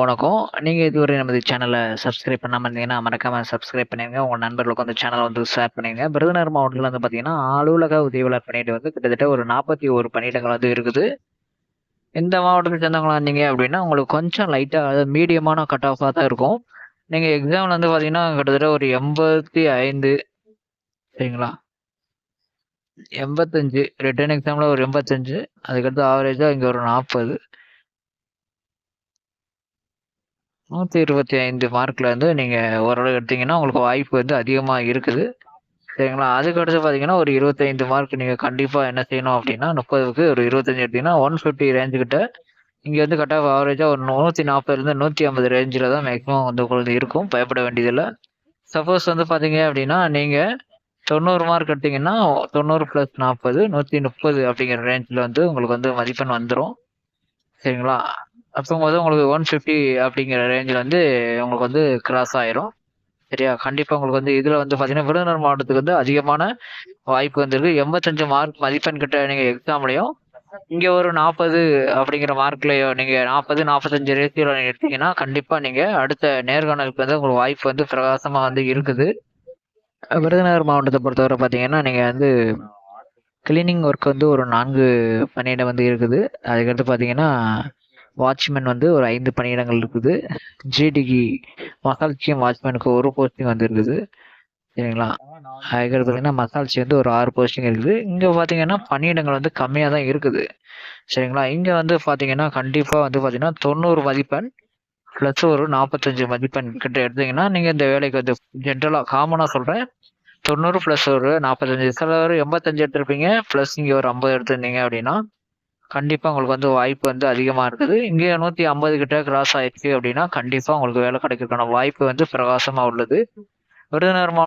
அனைவருக்கும் வணக்கம். நீங்கள் இதுவரை நமது சேனலை சப்ஸ்கிரைப் பண்ணாமல் இருந்தீங்கன்னா மறக்காமல் சப்ஸ்கிரைப் பண்ணிடுங்க உங்கள் நண்பர்களுக்கு வந்து சேனலை வந்து ஷேர் பண்ணிடுங்க விருதுநகர் மாவட்டத்தில் வந்து பார்த்தீங்கன்னா அலுவலக உதவியாளர் பணியிட வந்து கிட்டத்தட்ட ஒரு நாற்பத்தி ஒரு பணியிடங்கள் வந்து இருக்குது. இந்த மாவட்டத்தை சேர்ந்தவங்களா இருந்தீங்க அப்படின்னா உங்களுக்கு கொஞ்சம் லைட்டாக அதாவது மீடியமான கட் ஆஃபாக தான் இருக்கும். நீங்கள் எக்ஸாமில் வந்து பார்த்தீங்கன்னா கிட்டத்தட்ட ஒரு எண்பத்தி ஐந்து சரிங்களா? எண்பத்தஞ்சு ரிட்டர்ன் எக்ஸாமில் ஒரு எண்பத்தஞ்சு அதுக்கடுத்து ஆவரேஜாக இங்கே ஒரு நாற்பது நூற்றி இருபத்தி ஐந்து மார்க்கில் வந்து நீங்கள் ஓரளவு எடுத்தீங்கன்னா உங்களுக்கு வாய்ப்பு வந்து அதிகமாக இருக்குது. சரிங்களா? அதுக்கடுத்து பார்த்தீங்கன்னா ஒரு இருபத்தைந்து மார்க் நீங்கள் கண்டிப்பாக என்ன செய்யணும் அப்படின்னா முப்பதுக்கு ஒரு இருபத்தஞ்சு எடுத்தீங்கன்னா ஒன் ஃபிஃப்டி ரேஞ்சுக்கிட்ட இங்கே வந்து கட் ஆஃப் ஆவரேஜாக ஒரு நூற்றி நாற்பதுலேருந்து நூற்றி ஐம்பது ரேஞ்சில் தான் மேக்ஸிமம் வந்து உங்களுக்கு இருக்கும். பயப்பட வேண்டியதில்லை. சப்போஸ் வந்து பார்த்தீங்க அப்படின்னா நீங்கள் தொண்ணூறு மார்க் எடுத்தீங்கன்னா தொண்ணூறு ப்ளஸ் நாற்பது நூற்றி முப்பது அப்படிங்கிற ரேஞ்சில் வந்து உங்களுக்கு வந்து மதிப்பெண் வந்துடும் சரிங்களா? அப்போது உங்களுக்கு ஒன் ஃபிஃப்டி அப்படிங்கிற ரேஞ்சில் வந்து உங்களுக்கு வந்து கிராஸ் ஆயிரும். சரியா? கண்டிப்பாக உங்களுக்கு வந்து இதில் வந்து பார்த்தீங்கன்னா விருதுநகர் மாவட்டத்துக்கு வந்து அதிகமான வாய்ப்பு வந்திருக்கு. எண்பத்தஞ்சு மார்க் மதிப்பெண் கிட்ட நீங்கள் எக்ஸாம்லையும் இங்கே ஒரு நாற்பது அப்படிங்கிற மார்க்லையோ நீங்கள் நாற்பது நாற்பத்தஞ்சு ரேசியோவில் நீங்கள் எடுத்தீங்கன்னா கண்டிப்பாக நீங்கள் அடுத்த நேர்காணலுக்கு வந்து உங்களுக்கு வாய்ப்பு வந்து பிரகாசமாக வந்து இருக்குது. விருதுநகர் மாவட்டத்தை பொறுத்தவரை பார்த்தீங்கன்னா நீங்கள் வந்து கிளீனிங் ஒர்க் வந்து ஒரு நான்கு பணியிடம் வந்து இருக்குது. அதுக்கடுத்து பார்த்தீங்கன்னா வாட்ச்மேன் வந்து ஒரு ஐந்து பணியிடங்கள் இருக்குது. ஜிடிக்கு மசால்ச்சியம் வாட்ச்மேனுக்கு ஒரு போஸ்டிங் வந்து இருக்குது சரிங்களா? அதுக்கடுத்து பார்த்தீங்கன்னா மசால்ச்சி வந்து ஒரு ஆறு போஸ்டிங் இருக்குது. இங்கே பார்த்தீங்கன்னா பணியிடங்கள் வந்து கம்மியாக தான் இருக்குது. சரிங்களா? இங்கே வந்து பார்த்தீங்கன்னா கண்டிப்பாக வந்து பார்த்தீங்கன்னா தொண்ணூறு மதிப்பெண் ப்ளஸ் ஒரு நாற்பத்தஞ்சு மதிப்பெண் கிட்ட எடுத்தீங்கன்னா நீங்கள் இந்த வேலைக்கு வந்து ஜென்ரலாக காமனாக சொல்கிறேன் தொண்ணூறு ப்ளஸ் ஒரு நாற்பத்தஞ்சு சில ஒரு எண்பத்தஞ்சு எடுத்திருப்பீங்க. ப்ளஸ் இங்கே ஒரு ஐம்பது எடுத்திருந்தீங்க அப்படின்னா கண்டிப்பாக உங்களுக்கு வந்து வாய்ப்பு வந்து அதிகமாக இருக்குது. இங்கே நூற்றி ஐம்பது கிட்ட கிராஸ் ஆயிடுச்சு அப்படின்னா கண்டிப்பாக உங்களுக்கு வேலை கிடைக்கிறதுக்கான வாய்ப்பு வந்து பிரகாசமாக உள்ளது. விருதுநர் மாவட்டம்